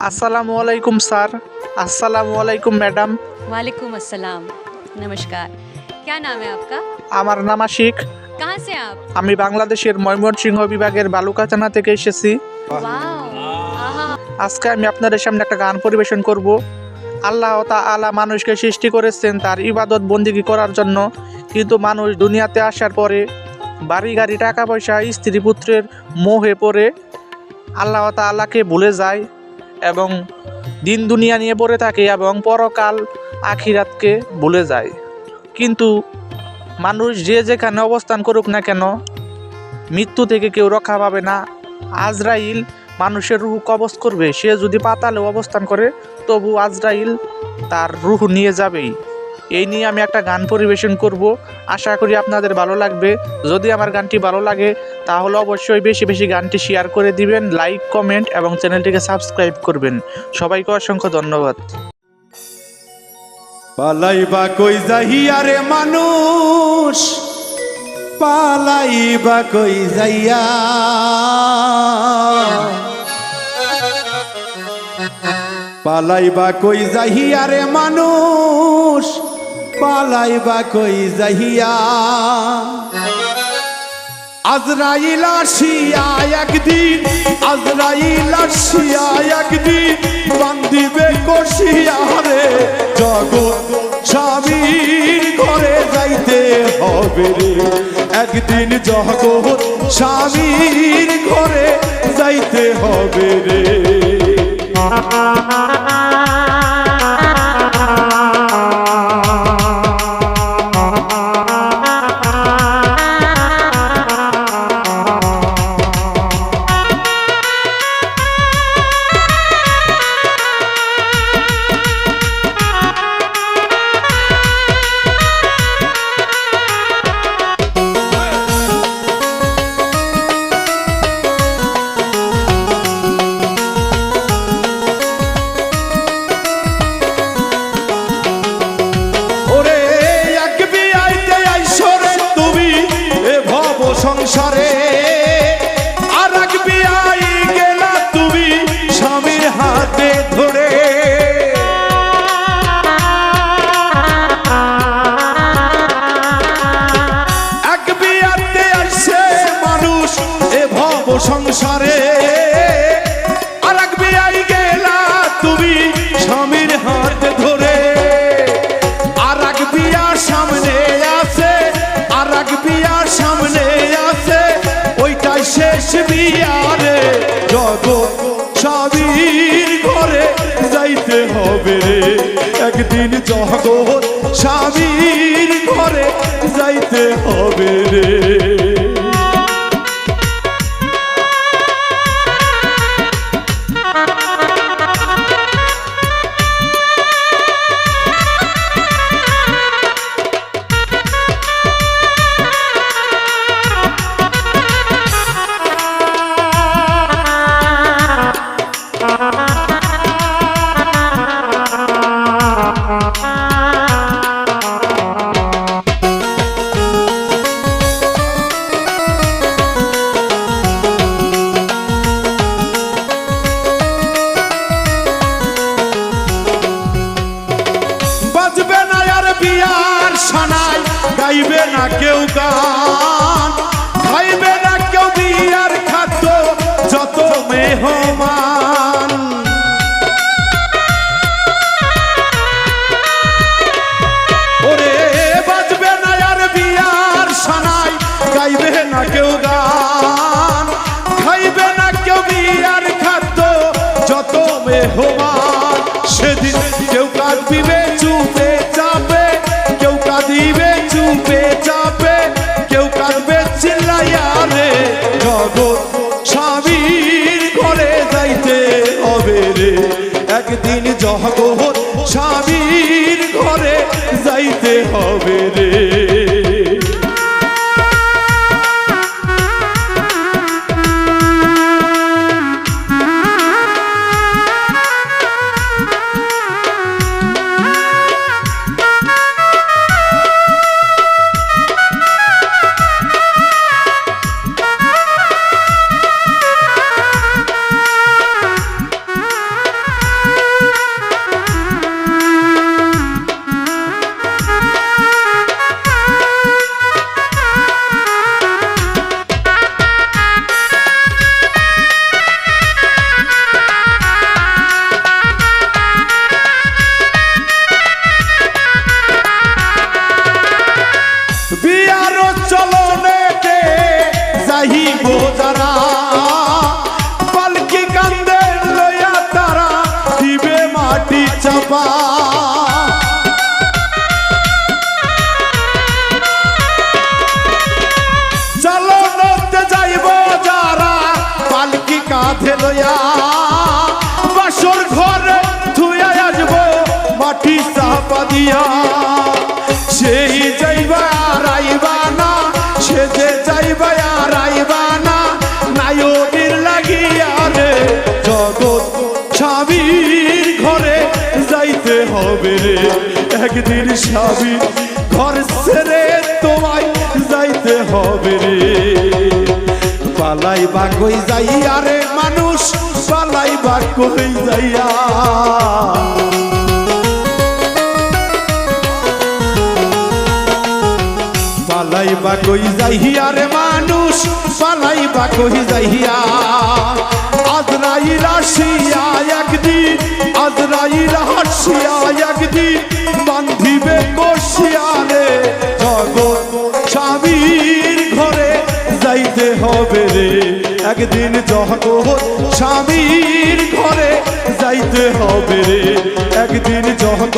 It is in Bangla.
আসসালামু আলাইকুম স্যার আসসালামু আলাইকুম ম্যাডাম वालेकुम अस्सलाम नमस्कार क्या नाम है आपका আমার নাম আশিক कहाँ से आप আমি বাংলাদেশের ময়মনসিংহ বিভাগের বালুকাচানা থেকে এসেছি वाओ आहा আজকে আমি আপনাদের সামনে একটা গান পরিবেশন করব আল্লাহ আলা মানুষকে সৃষ্টি করেছেন তার ইবাদত বন্দিগি করার জন্য কিন্তু মানুষ দুনিয়াতে আসার পরে বাড়ি গাড়ি টাকা পয়সা স্ত্রী পুত্রের মোহে পড়ে আল্লাহ আল্লাহকে ভুলে যায় এবং দিন দুনিয়া নিয়ে পড়ে থাকে এবং পরকাল আখিরাতকে ভুলে যায়। কিন্তু মানুষ যে যেখানে অবস্থান করুক না কেন, মৃত্যু থেকে কেউ রক্ষা পাবে না। আজরাইল মানুষের রুহ কবজ করবে। সে যদি পাতালে অবস্থান করে, তবু আজরাইল তার রুহ নিয়ে যাবেই। এই নিয়ে আমি একটা গান পরিবেশন করব। আশা করি আপনাদের ভালো লাগবে। যদি আমার গানটি ভালো লাগে, তাহলে অবশ্যই বেশি বেশি গানটি শেয়ার করে দিবেন লাইক কমেন্ট এবং চ্যানেলটিকে সাবস্ক্রাইব করবেন। সবাইকে অসংখ্য ধন্যবাদ। পালাইবা কই যাইয়া রে মানুষ? পালাইবা কই যাইয়া? পালাইবা কই যাইয়া রে মানুষ? পালাইবা কই যাইয়া? আজরাইল আসিয়া একদিন, আজরাইল আসিয়া একদিন বান্দিবে কষিয়া রে জগৎ স্বামীর ঘরে যাইতে হবে রে। একদিন জগৎ স্বামীর ঘরে যাইতে হবে রে। সংসারে একদিন জগৎ স্বামীর ঘরে যাইতে হবে রে। না কেউ গান। খাইবে না কেউ বিয়ার খাদ্য, যত মেহমান। ওরে, বাজবে না আর বিয়ার সানাই, গাইবে না কেউ গান। খাইবে না কেউ বিয়ার খাদ্য, যত মেহমান। একদিন জগৎ স্বামীর ঘরে যাইতে হবে রে। বাদিয়া সেই যাইবা আর আইবা না, সে যে যাইবা আর আইবা না, নায়কের লাগিয়া রে জগৎ স্বামীর ঘরে যাইতে হবে রে। একদিন স্বামী ঘর ছেড়ে তোমায় যাইতে হবে রে। পালাই বা কই যাইয়া রে মানুষ পালাই বা কই যাইয়া? পালাই বা কই যাইয়া রে মানুষ পালাই বা কই যাইয়া আজরাইল আসিয়া একদিন, আজরাইল হাসিয়া একদিন, বান্ধিবে কষিয়া রে জগৎ স্বামীর ঘরে যাইতে হবে রে। একদিন জগৎ স্বামীর ঘরে যাইতে হবে রে। একদিন জগৎ